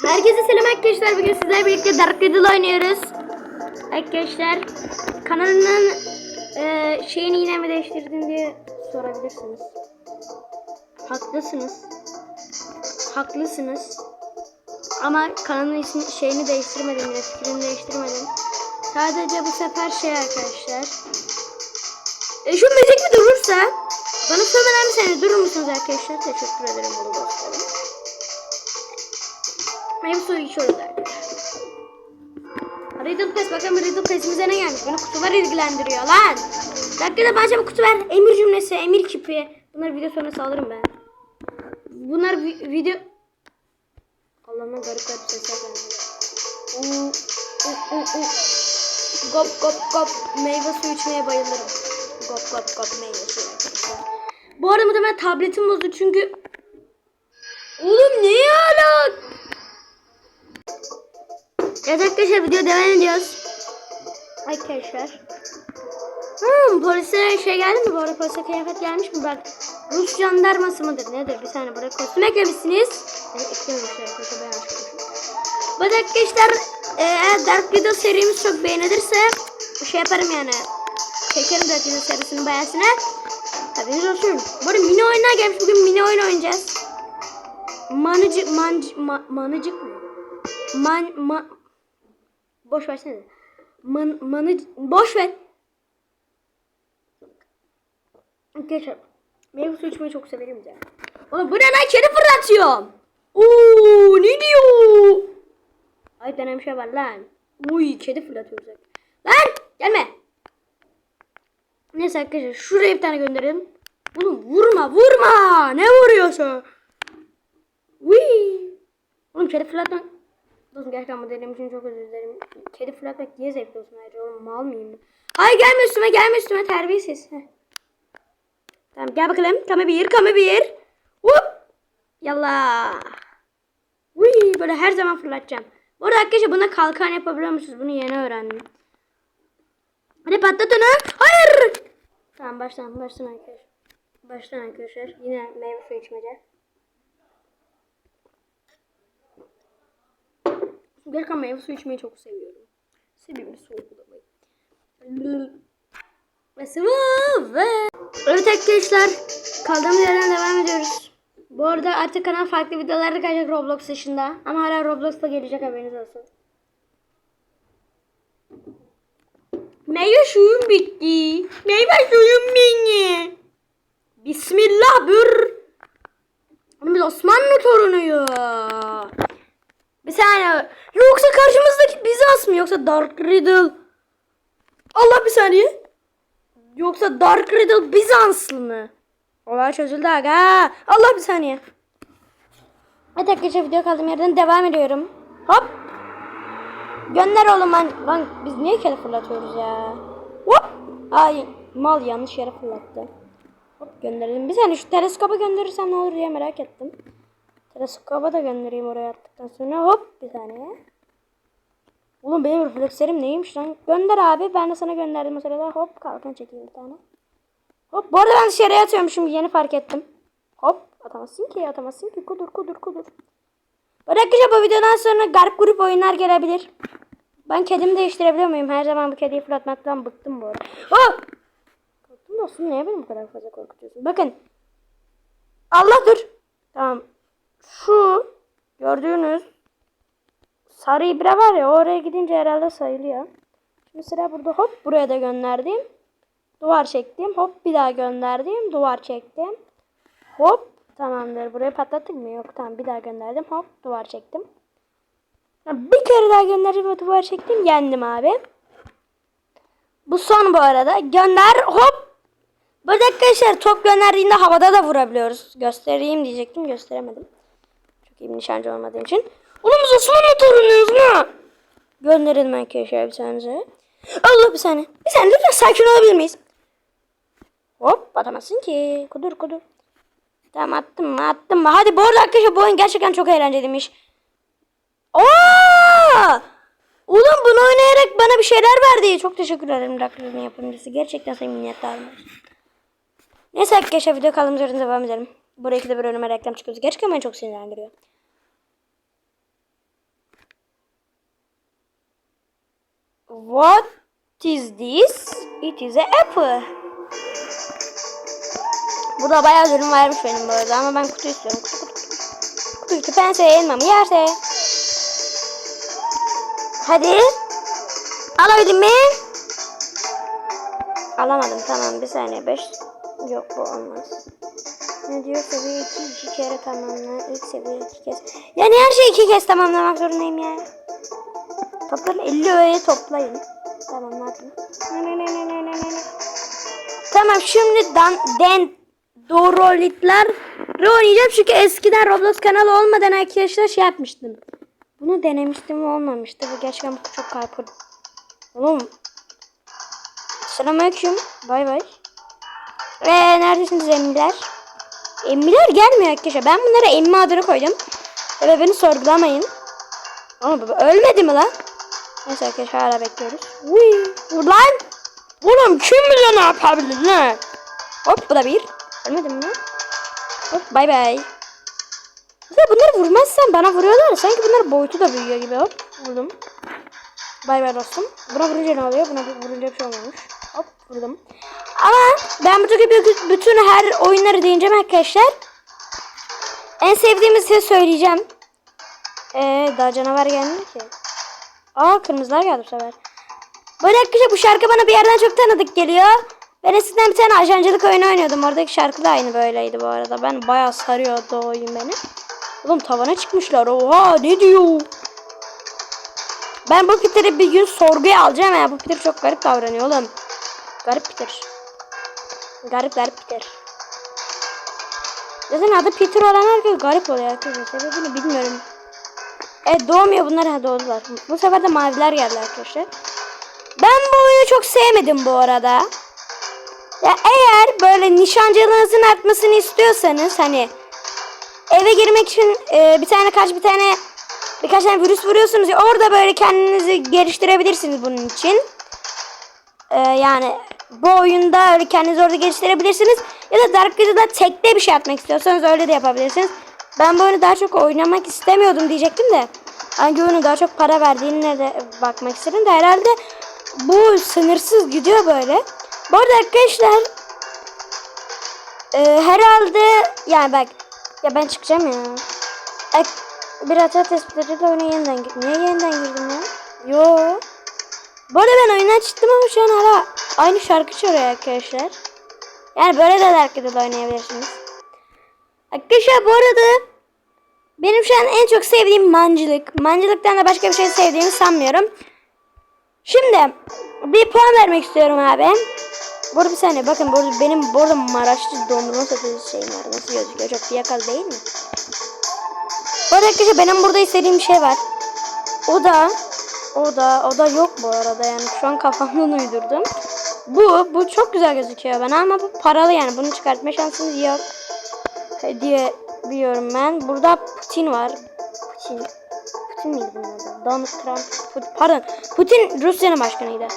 Herkese selam arkadaşlar. Bugün sizlerle birlikte Dark Riddle oynuyoruz. Arkadaşlar kanalının e, şeyini yine mi değiştirdin diye sorabilirsiniz. Haklısınız. Haklısınız. Ama kanalın ismi, şeyini değiştirmedim yine fikrini değiştirmedim. Sadece bu sefer şey arkadaşlar. E, şu müzik mi durursa bana bir saniye durur musunuz arkadaşlar? Teşekkür ederim bunu dostlarım. Meyve suyu içiyoruz arkadaşlar. Riddle Pass bakalım Riddle Pass'imize ne gelmiş? Beni kutular ilgilendiriyor lan. Dakikada bana bir kutu ver. Emir cümlesi, emir kipi. Bunları video sonrası alırım ben. Bunlar vi- video... Allah'ım garip garip sesler geldi. Gop gop gop. Meyve suyu içmeye bayılırım. Gop gop gop meyve suyu. Bu arada muhtemelen tabletim bozdu çünkü... Oğlum ne hala? Evet arkadaşlar video devam ediyoruz. Arkadaşlar. Hmm, polise şey geldi mi? Bu arada polise kıyafet gelmiş mi? Bak Rus jandarması mıdır nedir? Bir saniye buraya kostüm eklemişsiniz. Evet eklememişler arkadaşlar ben yanlış konuştum. Bu arkadaşlar e, eğer Dark Riddle serimiz çok beğenilirse şey yaparım yani. Çekerim Dark Riddle serisinin bayasına. Haberiniz olsun. Bu arada mini oyunlar gelmiş. Bugün mini oyun oynayacağız. Manıcık, mancı, ma, manıcık mı? Man, ma, boş versene. Man, manı, boş ver. Arkadaşlar, meyve suyu içmeyi çok severim ya. Oğlum bu ne lan? Kedi fırlatıyorum. Oo, ne diyor? Ay benim şey var lan. Uy, kedi fırlatıyoruz. Lan, gelme. Neyse arkadaşlar, şuraya bir tane gönderelim. Oğlum vurma, vurma. Ne vuruyorsun? Uy. Oğlum kedi fırlatmak Dostum gerçekten bu dediğim için çok özür dilerim. Kedi fırlatmak niye zevkli olsun ayrıca oğlum mal mıyım? Hayır gelme üstüme gelme üstüme terbiyesiz. Tamam gel bakalım. Kame bir kame bir. Hop. Yallah. Uy böyle her zaman fırlatacağım. Bu arada arkadaşlar buna kalkan yapabiliyor musunuz? Bunu yeni öğrendim. Hadi patlat onu. Hayır. Tamam baştan baştan arkadaşlar. Baştan arkadaşlar. Yine meyve suyu içmece. Gerçekten meyve suyu içmeyi çok seviyorum. Seviyorum sorgulamayı. Ve sıvı ve... Evet arkadaşlar. Kaldığımız yerden devam ediyoruz. Bu arada artık kanal farklı videolarda gelecek Roblox dışında. Ama hala Roblox'ta gelecek haberiniz olsun. Meyve suyum bitti. Meyve suyum beni. Bismillah. Oğlum biz Osmanlı torunuyuz. Bir saniye. Yoksa karşımızdaki Bizans mı yoksa Dark Riddle? Allah bir saniye. Yoksa Dark Riddle Bizanslı mı? Olay çözüldü aga. Allah bir saniye. Evet arkadaşlar video kaldığım yerden devam ediyorum. Hop. Gönder oğlum lan. Lan biz niye kere fırlatıyoruz ya? Hop. Ay mal yanlış yere fırlattı. Hop gönderelim. Bir saniye şu teleskopa gönderirsem ne olur diye merak ettim. Teleskopa da göndereyim oraya attıktan sonra hop bir saniye. Oğlum benim reflekslerim neymiş lan? Gönder abi. Ben de sana gönderdim o sırada. Hop kalkan çekeyim bir tane. Hop bu arada ben dışarıya atıyorum şimdi yeni fark ettim. Hop atamazsın ki atamazsın ki kudur kudur kudur. Arkadaşlar bu videodan sonra garip grup oyunlar gelebilir. Ben kedimi değiştirebiliyor muyum? Her zaman bu kediyi fırlatmaktan bıktım bu arada. Hop! Korktum dostum niye beni bu kadar fazla korkutuyorsun? Bakın. Allah dur. Tamam. Şu gördüğünüz sarı ibre var ya oraya gidince herhalde sayılıyor. Şimdi sıra burada hop buraya da gönderdim. Duvar çektim. Hop bir daha gönderdim. Duvar çektim. Hop tamamdır. Burayı patlattık mı? Yok tamam bir daha gönderdim. Hop duvar çektim. Bir kere daha gönderdim ve duvar çektim. Yendim abi. Bu son bu arada. Gönder hop. Burada arkadaşlar top gönderdiğinde havada da vurabiliyoruz. Göstereyim diyecektim. Gösteremedim. Bir nişancı olmadığım için. Oğlum biz Osmanlı torunuyuz mu? Gönderelim arkadaşlar bir saniye. Allah bir saniye. Bir saniye lütfen sakin olabilir miyiz? Hop atamazsın ki. Kudur kudur. Tamam attım mı attım mı. Hadi bu arada arkadaşlar bu oyun gerçekten çok eğlenceliymiş. Aa! Oğlum bunu oynayarak bana bir şeyler verdi. Çok teşekkür ederim Rakır'ın yapımcısı. Gerçekten senin minnettarım. Neyse arkadaşlar video kaldığımız yerden devam edelim. Buraya ikide bir önüme reklam çıkıyoruz. Gerçekten beni çok sinirlendiriyor. What is this? It is a apple. Burada bayağı ürün varmış benim bu arada ama ben kutu istiyorum. Kutu kutu. Kutu kutu pense elmamı yerse. Hadi. Alabildim mi? Alamadım tamam bir saniye 5. Yok bu olmaz. Ne diyor seviye 2 iki kere tamamla. İlk seviye iki kez. Yani her şeyi iki kez tamamlamak zorundayım ya. Toplayın 50 öğeyi toplayın. Tamam ne. Tamam şimdi dan, den Dorolitler oynayacağım çünkü eskiden Roblox kanalı olmadan arkadaşlar şey yapmıştım. Bunu denemiştim olmamıştı. Bu gerçekten çok kalp Oğlum. Selamünaleyküm. Bay bay. Eee neredesiniz emmiler? Emmiler gelmiyor arkadaşlar. Ben bunlara emmi adını koydum. Ve beni sorgulamayın. Ama baba ölmedi mi lan? Neyse arkadaşlar hala bekliyoruz. Uy, vur lan. Oğlum kim bilir ne yapabilir ne? Hop bu da bir. Ölmedi mi lan? Hop bay bay. De bunları vurmazsan bana vuruyorlar. Sanki bunların boyutu da büyüyor gibi. Hop vurdum. Bay bay dostum. Buna vurunca ne oluyor? Buna vurunca bir şey olmamış. Hop vurdum. Ama ben buradaki bütün- bütün her oyunları deneyeceğim arkadaşlar. En sevdiğimi size söyleyeceğim. Ee, daha canavar gelmedi ki. Aa kırmızılar geldi bu sefer. Böyle arkadaşlar bu şarkı bana bir yerden çok tanıdık geliyor. Ben eskiden bir tane ajancılık oyunu oynuyordum. Oradaki şarkı da aynı böyleydi bu arada. Ben bayağı sarıyordu o oyun beni. Oğlum tavana çıkmışlar. Oha ne diyor? Ben bu Peter'i bir gün sorguya alacağım ya. Bu Peter çok garip davranıyor oğlum. Garip Peter. Garip garip Peter. Zaten adı Peter olan herkes garip oluyor arkadaşlar. Sebebini bilmiyorum. Evet doğmuyor bunlar ha doğdular. Bu sefer de maviler geldi arkadaşlar. Ben bu oyunu çok sevmedim bu arada. Ya eğer böyle nişancılığınızın artmasını istiyorsanız hani eve girmek için e, bir tane kaç bir tane birkaç tane virüs vuruyorsunuz ya orada böyle kendinizi geliştirebilirsiniz bunun için. E, yani bu oyunda öyle kendinizi orada geliştirebilirsiniz. Ya da Dark Riddle'da tekte bir şey atmak istiyorsanız öyle de yapabilirsiniz. Ben bu oyunu daha çok oynamak istemiyordum diyecektim de. Hangi oyunu daha çok para verdiğine de bakmak istedim de herhalde bu sınırsız gidiyor böyle. Bu arada arkadaşlar e, herhalde yani bak ya ben çıkacağım ya. Ek, bir hata tespitleriyle oyuna yeniden gir. Niye yeniden girdim ya? Yo. Bu arada ben oyundan çıktım ama şu an hala aynı şarkı çalıyor arkadaşlar. Yani böyle de Dark Riddle oynayabilirsiniz. Arkadaşlar bu arada benim şu an en çok sevdiğim mancılık. Mancılıktan da başka bir şey sevdiğimi sanmıyorum. Şimdi bir puan vermek istiyorum abi. Burada bir saniye bakın burada benim burada Maraşlı dondurma satıcı şeyim var. Nasıl gözüküyor? Çok fiyakalı değil mi? Bu arada arkadaşlar benim burada istediğim şey var. O da o da o da yok bu arada yani şu an kafamdan uydurdum. Bu bu çok güzel gözüküyor bana ama bu paralı yani bunu çıkartma şansınız yok diye biliyorum ben. Burada Putin var. Putin. Putin miydi bunun adı? Donald Trump. Put- pardon. Putin Rusya'nın başkanıydı.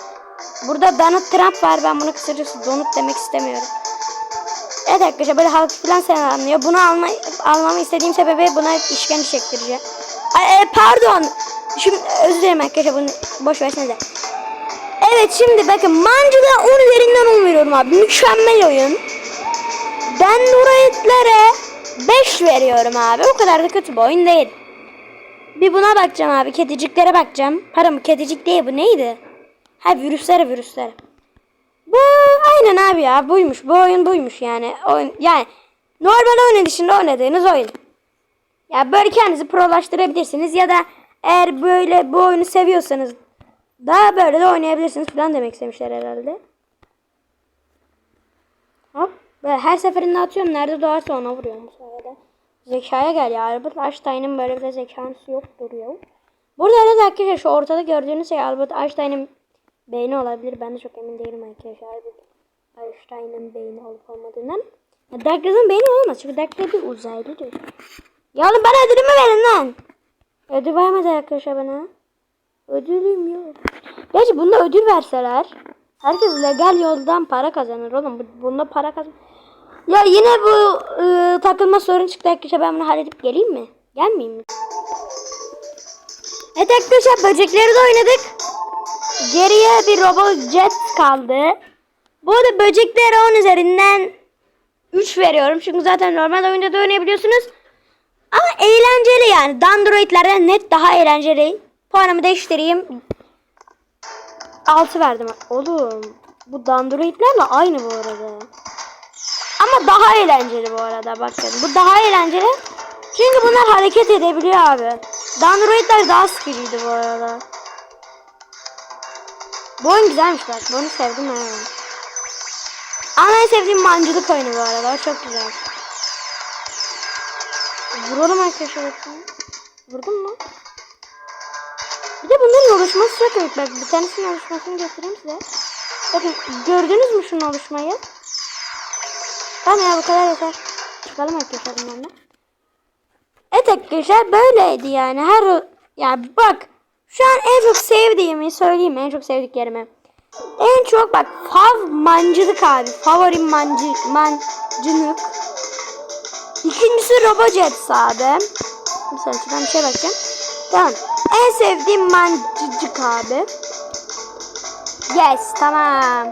Burada Donald Trump var. Ben bunu kısacası Donald demek istemiyorum. Evet arkadaşlar böyle halk falan selamlıyor. Bunu alma, almamı istediğim sebebi buna işkence çektireceğim. Ay, e, pardon. Şimdi özür dilerim arkadaşlar bunu boş versenize. Evet şimdi bakın Mancı'da 10 üzerinden 10 veriyorum abi. Mükemmel oyun. Ben Nurayetlere 5 veriyorum abi. O kadar da kötü bir oyun değil. Bir buna bakacağım abi. Kediciklere bakacağım. Pardon kedicik değil bu neydi? Ha virüslere virüslere. Bu aynen abi ya buymuş. Bu oyun buymuş yani. Oyun, yani normal oyun dışında oynadığınız oyun. Ya böyle kendinizi prolaştırabilirsiniz ya da eğer böyle bu oyunu seviyorsanız daha böyle de oynayabilirsiniz falan demek istemişler herhalde. Hop. Böyle her seferinde atıyorum. Nerede doğarsa ona vuruyorum bu sefer Zekaya gel ya. Albert Einstein'ın böyle bir zekası yoktur ya. Burada arada arkadaşlar şu ortada gördüğünüz şey Albert Einstein'ın beyni olabilir. Ben de çok emin değilim arkadaşlar. Albert Einstein'ın beyni olup olmadığından. Riddle'ın beyni olmaz. Çünkü Dark Riddle uzaylıdır. Ya oğlum bana ödülümü verin lan. Ödül vermedi arkadaşlar bana. Ödülüm yok. Gerçi bunda ödül verseler herkes legal yoldan para kazanır oğlum. Bu- Bunda para kazan. Ya yine bu ıı, takılma sorun çıktı arkadaşlar. Ben bunu halledip geleyim mi? Gelmeyeyim mi? Evet arkadaşlar böcekleri de oynadık. Geriye bir robot jet kaldı. Bu arada böceklere 10 üzerinden 3 veriyorum. Çünkü zaten normal oyunda da oynayabiliyorsunuz. Ama eğlenceli yani. Dandroidlerden net daha eğlenceli. Puanımı değiştireyim. 6 verdim. Oğlum bu Dandroidlerle aynı bu arada. Ama daha eğlenceli bu arada bakın. Bu daha eğlenceli. Çünkü bunlar hareket edebiliyor abi. Dandroidler daha sıkıcıydı bu arada. Bu oyun güzelmiş bak. Bunu sevdim ha. Ama en sevdiğim mancılık oyunu bu arada. Çok güzel. Vuralım arkadaşlar bakın. Vurdun mu? Bir de bunların oluşması çok komik. Bak bir tanesinin oluşmasını göstereyim size. Bakın gördünüz mü şunun oluşmayı? Tamam ya bu kadar yeter. Çıkalım arkadaşlar bundan da. Evet arkadaşlar böyleydi yani. Her yani bak şu an en çok sevdiğimi söyleyeyim en çok sevdiklerimi. En çok bak fav mancılık abi. Favorim mancı, mancınık. İkincisi Robojets abi. Bir saniye şuradan bir şey bakacağım. Tamam. En sevdiğim mancıcık abi. Yes tamam.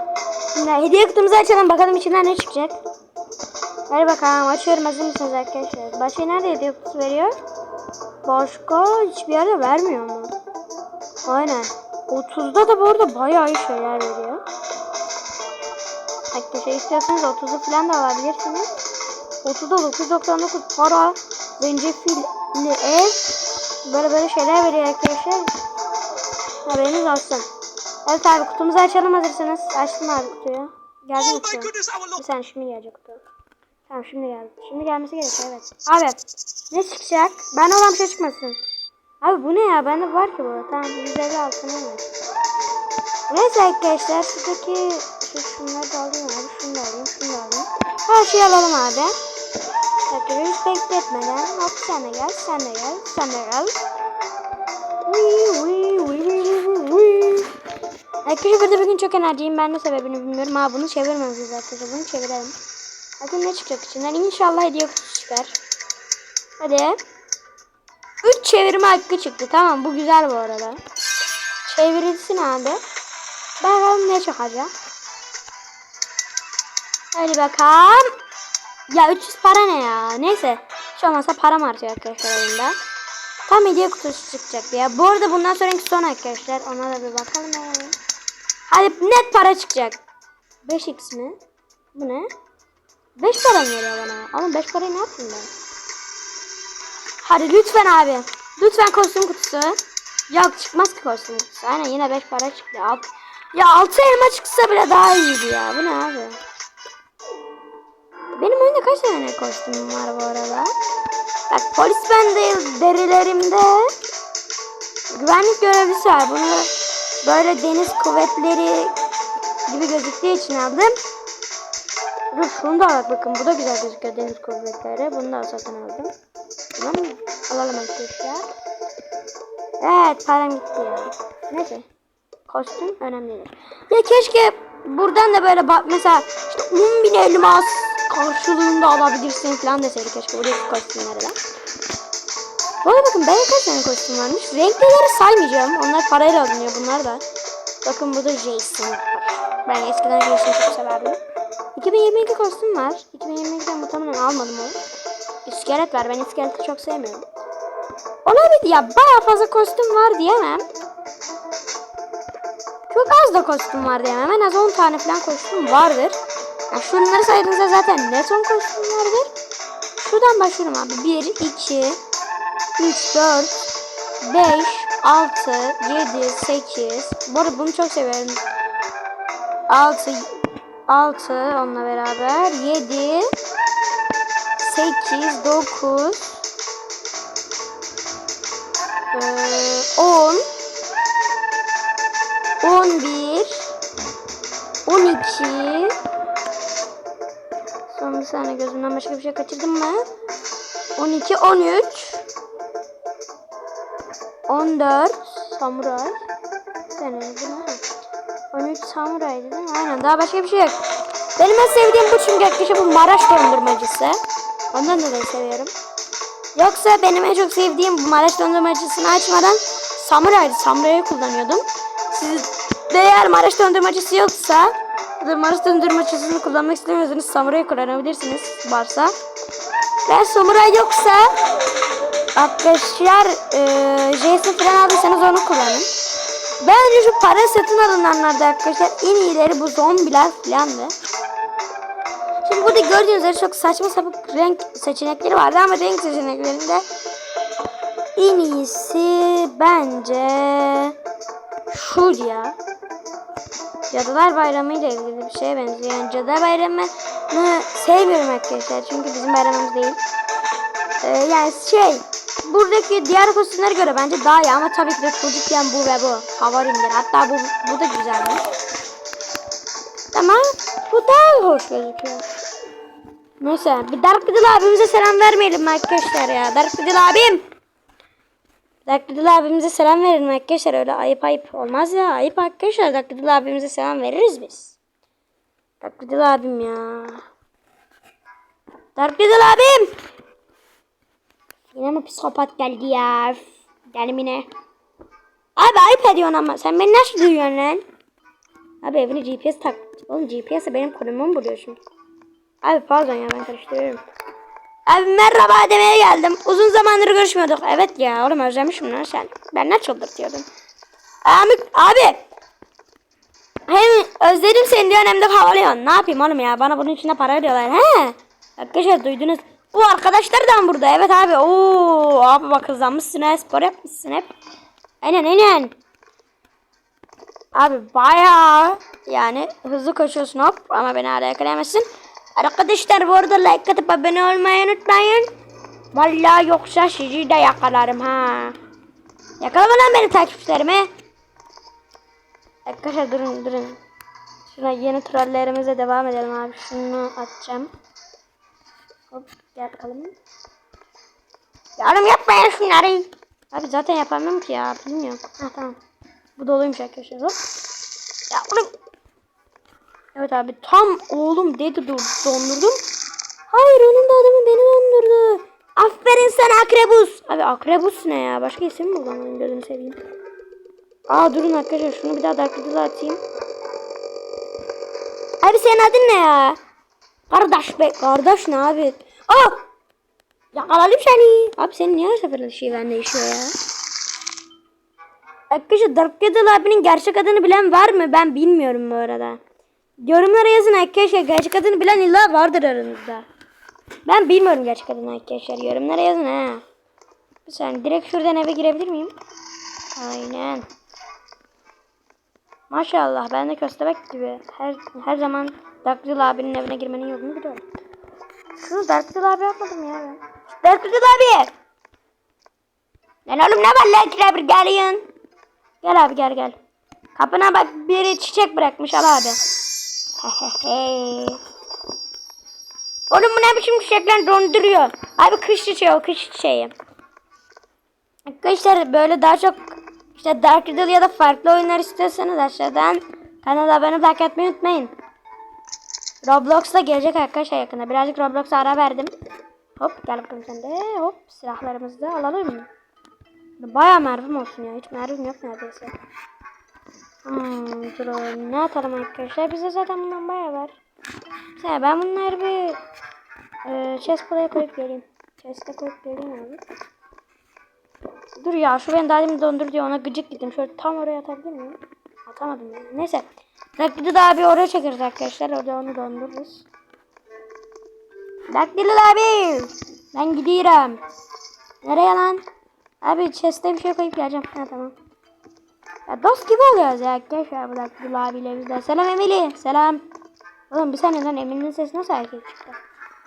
Şimdi hediye kutumuzu açalım bakalım içinden ne çıkacak. Hadi bakalım açıyorum hazır mısınız arkadaşlar? Başka nerede hediye kutusu veriyor? Başka hiçbir yerde vermiyor mu? Aynen. 30'da da bu arada bayağı iyi şeyler veriyor. Arkadaşlar istiyorsanız 30'u falan da alabilirsiniz. 30'da 999 para, zencefilli ev, böyle böyle şeyler veriyor arkadaşlar. Haberiniz olsun. Evet abi kutumuzu açalım hazırsanız. Açtım abi kutuyu. Geldi mi kutu? Bir saniye şimdi gelecek kutu. Tamam şimdi geldi. Şimdi gelmesi gerekiyor evet. Abi ne çıkacak? Ben olan şey çıkmasın. Abi bu ne ya? Bende var ki bu. Tamam 150 altına var. Neyse arkadaşlar şuradaki şu şunları da alayım abi. Şunu da alayım. Şunu da alayım. Her şeyi alalım abi. Hiç bekletmeden hop sen de gel. Sen de gel. Sen de gel. Wii, wii, wii, wii. Arkadaşlar burada bugün çok enerjiyim. Ben de sebebini bilmiyorum. Ha bunu çevirmemiz arkadaşlar. Bunu çevirelim. Bakın ne çıkacak içinden. İnşallah hediye kutusu çıkar. Hadi. 3 çevirme hakkı çıktı. Tamam bu güzel bu arada. Çevrilsin abi. Bakalım ne çıkacak. Hadi bakalım. Ya 300 para ne ya? Neyse. Hiç olmazsa param artıyor arkadaşlar oyunda. Tam hediye kutusu çıkacak ya. Bu arada bundan sonraki son arkadaşlar. Ona da bir bakalım. Hadi net para çıkacak. 5x mi? Bu ne? 5 para mı veriyor bana? Ama 5 parayı ne yapayım ben? Hadi lütfen abi. Lütfen kostüm kutusu. Yok çıkmaz ki kostüm kutusu. Aynen yine 5 para çıktı. Alt... Ya 6 elma çıksa bile daha iyiydi ya. Bu ne abi? Benim oyunda kaç tane kostümüm var bu arada? Bak polis ben değil derilerimde güvenlik görevlisi var. Bunu böyle deniz kuvvetleri gibi gözüktüğü için aldım. Dur şunu da al bakın bu da güzel gözüküyor deniz kuvvetleri. Bunu da satın aldım. Tamam mı? Alalım arkadaşlar. Evet param gitti ya. Neyse. Kostüm önemli değil. Ya keşke buradan da böyle bak mesela işte 10 bin elmas karşılığında alabilirsin falan deseydi keşke buradaki kostümlere de. Bu arada bakın benim kaç tane kostüm varmış. Renklileri saymayacağım. Onlar parayla alınıyor bunlar da. Bakın burada Jason. Ben eskiden Jason'ı çok severdim. 2022 kostüm var. 2022'de muhtemelen almadım onu. İskelet var. Ben iskeleti çok sevmiyorum. Olabilir ya baya fazla kostüm var diyemem. Çok az da kostüm var diyemem. En az 10 tane falan kostüm vardır. Ya şunları saydığınızda zaten ne son kostüm vardır. Şuradan başlıyorum abi. 1, 2, 3, 4, 5, 6, 7, 8. Bu arada bunu çok severim. 6, 6 onunla beraber. 7, 8, 9, ee, 10 11 12 Son bir saniye gözümden başka bir şey kaçırdım mı? 12 13 14 Samuray ne? 13 Samuray değil mi? Aynen daha başka bir şey yok. Benim en sevdiğim bu çünkü arkadaşlar bu Maraş dondurmacısı. Ondan dolayı seviyorum. Yoksa benim en çok sevdiğim bu Maraş dondurmacısını açmadan Samuray'dı. Samuray'ı kullanıyordum. Siz Ve eğer Maraş dondurmacısı yoksa da Maraş dondurmacısını kullanmak istemiyorsanız samuray kullanabilirsiniz varsa. Ve samuray yoksa arkadaşlar e, J'si falan aldıysanız onu kullanın. Bence şu para satın alınanlarda arkadaşlar en iyileri bu zombiler falandı. Şimdi burada gördüğünüz üzere çok saçma sapık renk seçenekleri vardı ama renk seçeneklerinde en iyisi bence şu ya. Cadılar Bayramı ile ilgili bir şeye benziyor. Yani Cadılar Bayramı'nı sevmiyorum arkadaşlar. Çünkü bizim bayramımız değil. Ee, yani şey buradaki diğer kostümlere göre bence daha iyi ama tabii ki de çocukken bu ve bu favorimdir. Hatta bu, bu da güzelmiş. Ama bu daha hoş gözüküyor. Neyse bir Dark Riddle abimize selam vermeyelim arkadaşlar ya. Dark Riddle abim. Dark Riddle abimize selam verelim arkadaşlar. Öyle ayıp ayıp olmaz ya. Ayıp arkadaşlar. Dark Riddle abimize selam veririz biz. Dark Riddle abim ya. Dark Riddle abim. Yine mi psikopat geldi ya? Gelim yine. Abi ayıp ediyorsun ama. Sen beni nasıl duyuyorsun lan? Abi evine GPS tak. Oğlum GPS'e benim konumumu buluyor şimdi. Abi pardon ya ben karıştırıyorum. Abi merhaba demeye geldim. Uzun zamandır görüşmüyorduk. Evet ya oğlum özlemişim lan sen. Ben ne çıldırtıyordum. Abi, abi. Hem özledim seni diyorsun hem de havalıyorsun. Ne yapayım oğlum ya bana bunun içinde para veriyorlar. He. Arkadaşlar duydunuz. Bu arkadaşlar da burada. Evet abi. Oo abi bak hızlanmışsın ha. Spor yapmışsın hep. Aynen aynen. Abi bayağı yani hızlı koşuyorsun hop ama beni hala yakalayamazsın. Arkadaşlar bu arada like atıp abone olmayı unutmayın. Vallahi yoksa sizi de yakalarım ha. Yakalama lan beni takipçilerime. Arkadaşlar durun durun. Şuna yeni trollerimize devam edelim abi. Şunu atacağım. Hop gel bakalım. Yarım yapmayın şunları. Abi zaten yapamıyorum ki ya. Bilmiyorum. Ha tamam. Bu doluymuş arkadaşlar. Hop. Ya oğlum. Evet abi tam oğlum dedi dur dondurdum. Hayır onun da adamı beni dondurdu. Aferin sana Akrebus. Abi Akrebus ne ya? Başka isim mi bulamadım gözünü seveyim. Aa durun arkadaşlar şunu bir daha Riddle'a atayım. Abi senin adın ne ya? Kardeş be kardeş ne abi? Aa! Yakaladım seni. Abi senin niye her seferinde şiven değişiyor ya? Arkadaşlar Dark Riddle abinin gerçek adını bilen var mı? Ben bilmiyorum bu arada. Yorumlara yazın arkadaşlar. Gerçek adını bilen illa vardır aranızda. Ben bilmiyorum gerçek adını arkadaşlar. Yorumlara yazın ha. Bir saniye direkt şuradan eve girebilir miyim? Aynen. Maşallah ben de köstebek gibi. Her her zaman Dark Riddle abinin evine girmenin yolunu biliyorum. Şunu Dark Riddle abi yapmadım ya ben. Dark Riddle abi! Lan oğlum ne var lan bir geliyorsun. Gel abi gel gel. Kapına bak biri çiçek bırakmış al abi. Oğlum bu ne biçim çiçekler donduruyor. Abi kış çiçeği o kış çiçeği. Arkadaşlar böyle daha çok işte Dark Riddle ya da farklı oyunlar istiyorsanız aşağıdan kanala abone olup like etmeyi unutmayın. Roblox'ta gelecek arkadaşlar yakında. Birazcık Roblox'a ara verdim. Hop gel bakalım sen de. Hop silahlarımızı da alalım. Bayağı mermim olsun ya. Hiç mermim yok neredeyse. Hmm, durun. Ne atalım arkadaşlar? Bize zaten bundan bayağı var. Mesela ben bunları bir e, chest playa koyup geleyim. Chest'e koyup geleyim abi. Dur ya şu beni daha demin dondur diyor ona gıcık gittim. Şöyle tam oraya atabilir miyim? Atamadım ya. Neyse. Dakdili abi oraya çekeriz arkadaşlar. Orada onu dondururuz. Dakdili abi. Ben gidiyorum. Nereye lan? Abi chest'e bir şey koyup geleceğim. Ha tamam. Ya dost gibi oluyoruz ya arkadaşlar bu Dakdili abiyle bizden. Selam Emily. Selam. Oğlum bir saniye lan Emily'nin sesi nasıl erkek çıktı?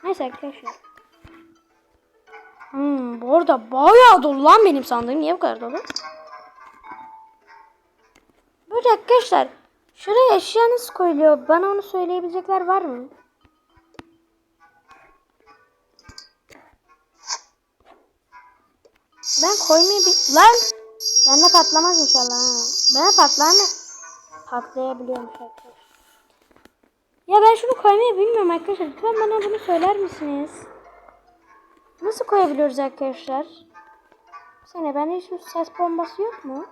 Neyse arkadaşlar. Hmm, bu arada bayağı dolu lan benim sandığım. Niye bu kadar dolu? Böyle arkadaşlar. Şuraya eşya nasıl koyuluyor? Bana onu söyleyebilecekler var mı? Ben koymayı bir... Lan! Bende patlamaz inşallah ha. Ben patlar mı? Patlayabiliyorum arkadaşlar. Ya ben şunu koymayı bilmiyorum arkadaşlar. Lütfen bana bunu söyler misiniz? Nasıl koyabiliyoruz arkadaşlar? Saniye bende hiç ses bombası yok mu?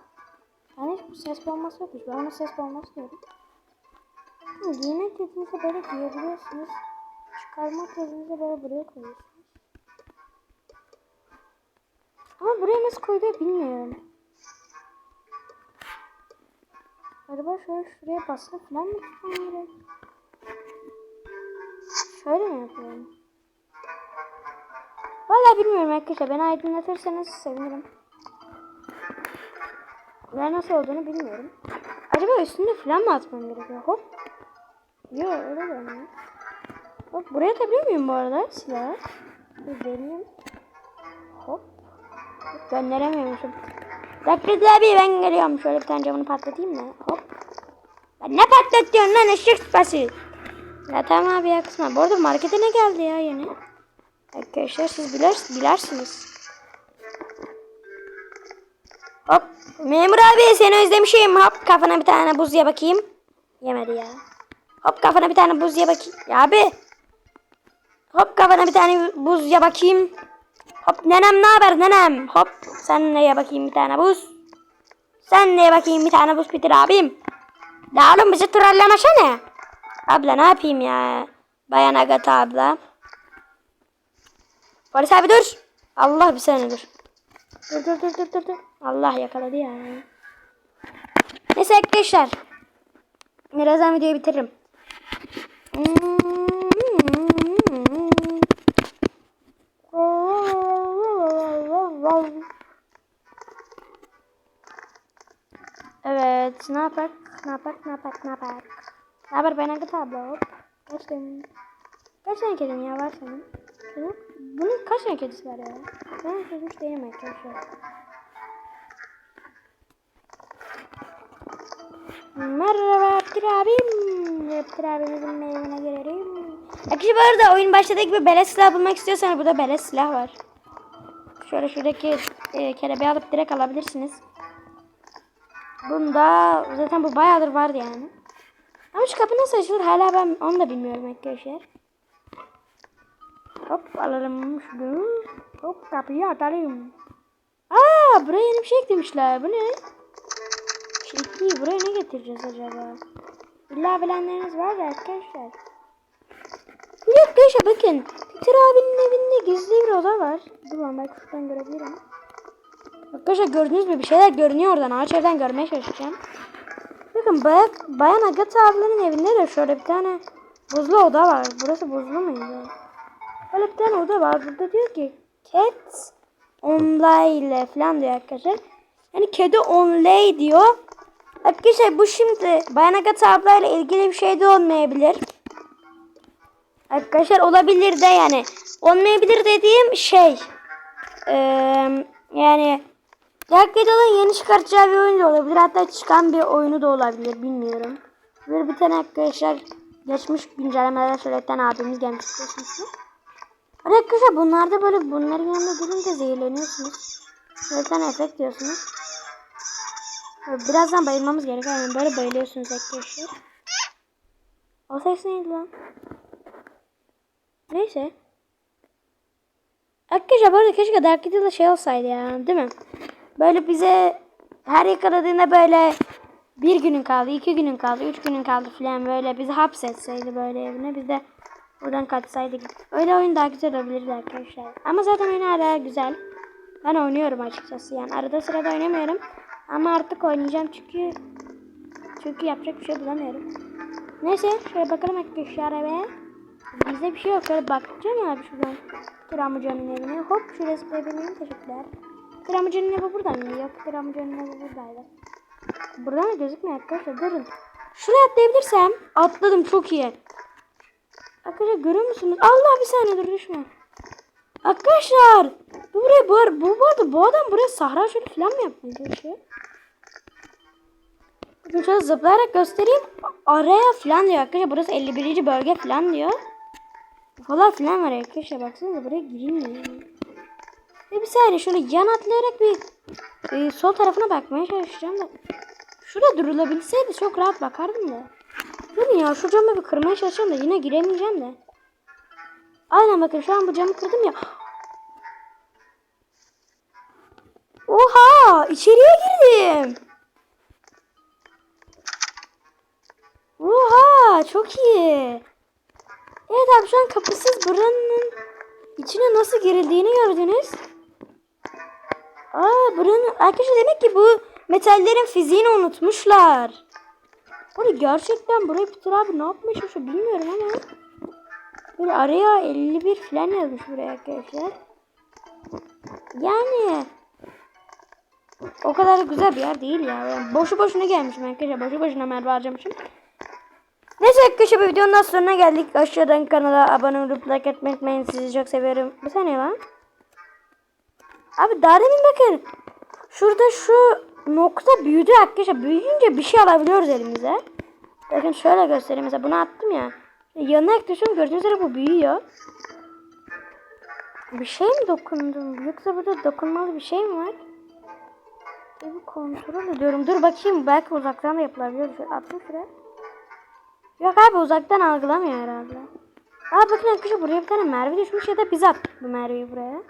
Yani hiç ses bombası yokmuş. Ben ona ses bombası diyorum. Hı, Giymek dediğinizde böyle giyebiliyorsunuz. Çıkarmak dediğinizde böyle buraya koyuyorsunuz. Ama buraya nasıl koyuluyor bilmiyorum. Acaba şöyle şuraya basıp falan mı tutmam gerek? Şöyle mi yapıyorum? Vallahi bilmiyorum arkadaşlar. Beni aydınlatırsanız sevinirim. Ben nasıl olduğunu bilmiyorum. Acaba üstünde falan mı atmam gerekiyor? Hop. Yok öyle olmuyor. Hop buraya atabiliyor muyum bu arada silahı? Bir. Hop. Gönderemiyormuşum. Dakika abi ben geliyorum. Şöyle bir tane camını patlatayım da. Hop. Ya ne patlatıyorsun lan ışık sıpası? Ya tamam abi ya kısma. Bu arada markete ne geldi ya yeni? Arkadaşlar siz biler, bilersiniz. Hop. Memur abi seni özlemişim. Hop kafana bir tane buz ye bakayım. Yemedi ya. Hop kafana bir tane buz ye bakayım. Ya abi. Hop kafana bir tane buz ye bakayım. Hop nenem ne haber nenem? Hop sen de ye bakayım bir tane buz. Sen ye bakayım bir tane buz bitir abim. Ya oğlum bizi trollemesene. Abla ne yapayım ya? Bayan Agatha abla. Polis abi dur. Allah bir saniye dur. Dur dur dur dur dur. Allah yakaladı ya. Neyse arkadaşlar. Birazdan videoyu bitiririm. Evet, ne yapak? Ne yapak? Ne yapak? Ne yapak? Ne haber ben Agatha abla? Hop. Kaç tane? Kaç tane kedin ya var? Senin? Bunun kaç tane kedisi var ya? Ben çözmüş değilim arkadaşlar. Merhaba Abdir abim. Abdir abimizin evine gelelim. Arkadaşlar bu arada oyun başladığı gibi beleş silah bulmak istiyorsanız burada beleş silah var. Şöyle şuradaki e, kelebeği alıp direkt alabilirsiniz. Bunda zaten bu bayağıdır vardı yani. Ama şu kapı nasıl açılır hala ben onu da bilmiyorum arkadaşlar. Hop alalım şunu. Hop kapıyı atalım. Aa buraya yeni bir şey eklemişler. Bu ne? Şekli buraya ne getireceğiz acaba? İlla bilenleriniz var ya arkadaşlar. Bir arkadaşlar bakın. Peter abinin evinde gizli bir oda var. Dur lan belki şuradan görebilirim. Arkadaşlar gördünüz mü? Bir şeyler görünüyor oradan. Ağaç evden görmeye çalışacağım. Bakın bayak, Bayan Agatha ablanın evinde de şöyle bir tane buzlu oda var. Burası buzlu muydu? Böyle bir tane oda var. Burada diyor ki cat online falan diyor arkadaşlar. Yani kedi onlay diyor. Arkadaşlar bu şimdi Bayan Agatha ablayla ilgili bir şey de olmayabilir. Arkadaşlar olabilir de yani. Olmayabilir dediğim şey. Eee yani Dark Riddle'ın yeni çıkartacağı bir oyun da olabilir. Hatta çıkan bir oyunu da olabilir. Bilmiyorum. Böyle bir tane arkadaşlar geçmiş güncellemeler söyleten abimiz gelmiş biliyorsunuz. Arkadaşlar bunlarda böyle bunların yanında durunca zehirleniyorsunuz. Tane efekt diyorsunuz. Birazdan bayılmamız gerekiyor. Yani böyle bayılıyorsunuz arkadaşlar. O ses neydi lan? Neyse. Arkadaşlar bu arada keşke Dark Riddle'da şey olsaydı ya değil mi? Böyle bize her yakaladığında böyle bir günün kaldı, iki günün kaldı, üç günün kaldı falan böyle bizi hapsetseydi böyle evine biz de buradan kaçsaydık. Öyle oyun daha güzel olabilirdi arkadaşlar. Ama zaten oyun hala güzel. Ben oynuyorum açıkçası yani arada sırada oynamıyorum. Ama artık oynayacağım çünkü çünkü yapacak bir şey bulamıyorum. Neyse şöyle bakalım arkadaşlar eve. Bizde bir şey yok. Şöyle bakacağım abi şuradan. Tramıcanın evine. Hop şurası bebeğim. Teşekkürler. Tramıcanın evi burada mı? Yok Tramıcanın evi buradaydı. Burada mı gözükmüyor arkadaşlar? Durun. Şuraya atlayabilirsem. Atladım çok iyi. Arkadaşlar görüyor musunuz? Allah bir saniye dur düşme. Arkadaşlar. Bu buraya bu, bu, bu arada bu adam buraya sahra şöyle falan mı yapmaya çalışıyor? Bakın şöyle zıplayarak göstereyim. Araya falan diyor arkadaşlar. Burası 51. bölge falan diyor. Falan filan var arkadaşlar. Baksanıza buraya girilmiyor. Ve bir saniye şöyle yan atlayarak bir e, sol tarafına bakmaya çalışacağım da. Şurada durulabilseydi çok rahat bakardım da. Bakın ya şu camı bir kırmaya çalışacağım da yine giremeyeceğim de. Aynen bakın şu an bu camı kırdım ya. Oha içeriye girdim. Oha çok iyi. Evet abi şu an kapısız buranın içine nasıl girildiğini gördünüz. Aa buranın arkadaşlar demek ki bu metallerin fiziğini unutmuşlar. Bunu gerçekten buraya Peter abi ne yapmış şu bilmiyorum ama. Böyle araya 51 falan yazmış buraya arkadaşlar. Yani o kadar da güzel bir yer değil ya. Boşu boşuna gelmişim arkadaşlar. Boşu boşuna merve harcamışım. Neyse arkadaşlar bu videonun sonuna geldik. Aşağıdan kanala abone olup like etmeyi unutmayın. Sizi çok seviyorum. Bir saniye lan. Abi daha demin bakın. Şurada şu nokta büyüdü arkadaşlar. Büyüyünce bir şey alabiliyoruz elimize. Bakın şöyle göstereyim. Mesela bunu attım ya. Yanına yaklaşıyorum. Gördüğünüz üzere bu büyüyor. Bir şey mi dokundum? Yoksa burada dokunmalı bir şey mi var? Bir kontrol ediyorum. Dur bakayım. Belki uzaktan da yapılabilir. Şöyle attım şuraya. Yok abi uzaktan algılamıyor herhalde. Aa bakın arkadaşlar buraya bir tane mermi düşmüş ya da biz attık bu mermiyi buraya.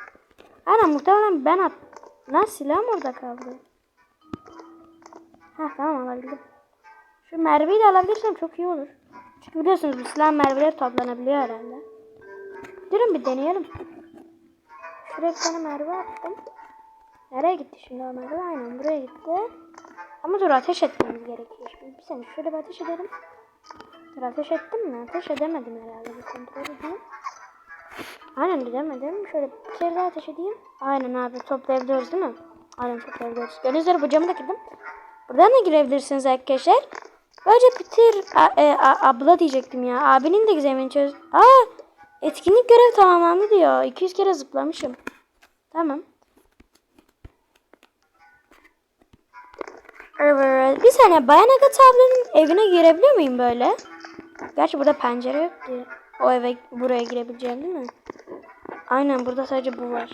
Aynen muhtemelen ben attım. Lan silahım orada kaldı. Heh tamam alabildim. Şu mermiyi de alabilirsem çok iyi olur. Çünkü biliyorsunuz bu silah mermileri toplanabiliyor herhalde. Durun bir deneyelim. Şuraya bir tane mermi attım. Nereye gitti şimdi o mermi? Aynen buraya gitti. Ama dur ateş etmemiz gerekiyor. Şimdi bir saniye şöyle bir ateş edelim. Dur ateş ettim mi? Ateş edemedim herhalde. Bir kontrol edeyim. Aynen edemedim. Şöyle bir kere daha ateş edeyim. Aynen abi toplayabiliyoruz değil mi? Aynen toplayabiliyoruz. Gördüğünüz üzere bu camı da kırdım. Buradan da girebilirsiniz arkadaşlar. Böylece Peter a, e, a- abla diyecektim ya. Abinin de gizemini çöz. Aa etkinlik görev tamamlandı diyor. 200 kere zıplamışım. Tamam. Bir saniye Bayan Agatha ablanın evine girebiliyor muyum böyle? Gerçi burada pencere yok ki. O eve buraya girebileceğim değil mi? Aynen burada sadece bu var.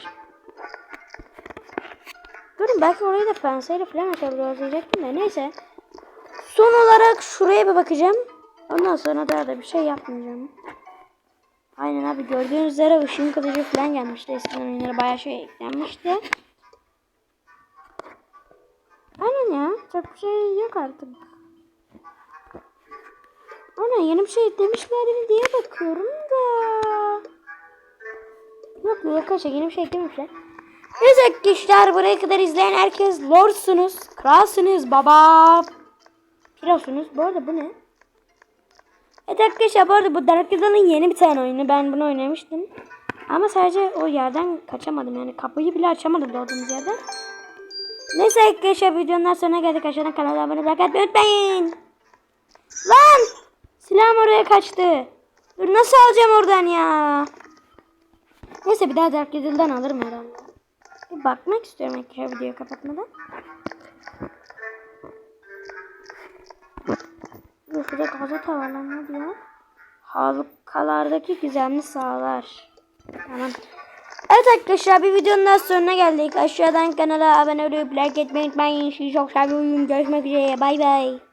Durun belki orayı da penseyle falan açabiliyoruz diyecektim de neyse. Son olarak şuraya bir bakacağım. Ondan sonra daha da bir şey yapmayacağım. Aynen abi gördüğünüz üzere ışın kılıcı falan gelmişti. Eskiden oyunlara bayağı şey eklenmişti. Aynen ya. Çok bir şey yok artık. Ana yeni bir şey demişler mi diye bakıyorum da. Yok yok arkadaşlar yeni bir şey demişler. Neyse arkadaşlar buraya kadar izleyen herkes lordsunuz, kralsınız, baba. Pirosunuz. Bu arada bu ne? Evet arkadaşlar bu arada bu Dark Riddle'ın yeni bir tane oyunu. Ben bunu oynamıştım. Ama sadece o yerden kaçamadım. Yani kapıyı bile açamadım doğduğumuz yerden. Neyse arkadaşlar videonun sonuna geldik. Aşağıdan kanala abone olmayı like unutmayın. Lan! Silahım oraya kaçtı. Dur nasıl alacağım oradan ya? Neyse bir daha Dark Riddle'dan alırım herhalde. Bakmak istiyorum arkadaşlar videoyu kapatmadan. Şurada gazete var lan ne diyor? Halkalardaki gizemli sahalar. Tamam. Evet arkadaşlar bir videonun daha sonuna geldik. Aşağıdan kanala abone olup like etmeyi unutmayın. Sizi çok seviyorum. Görüşmek üzere. Bay bay.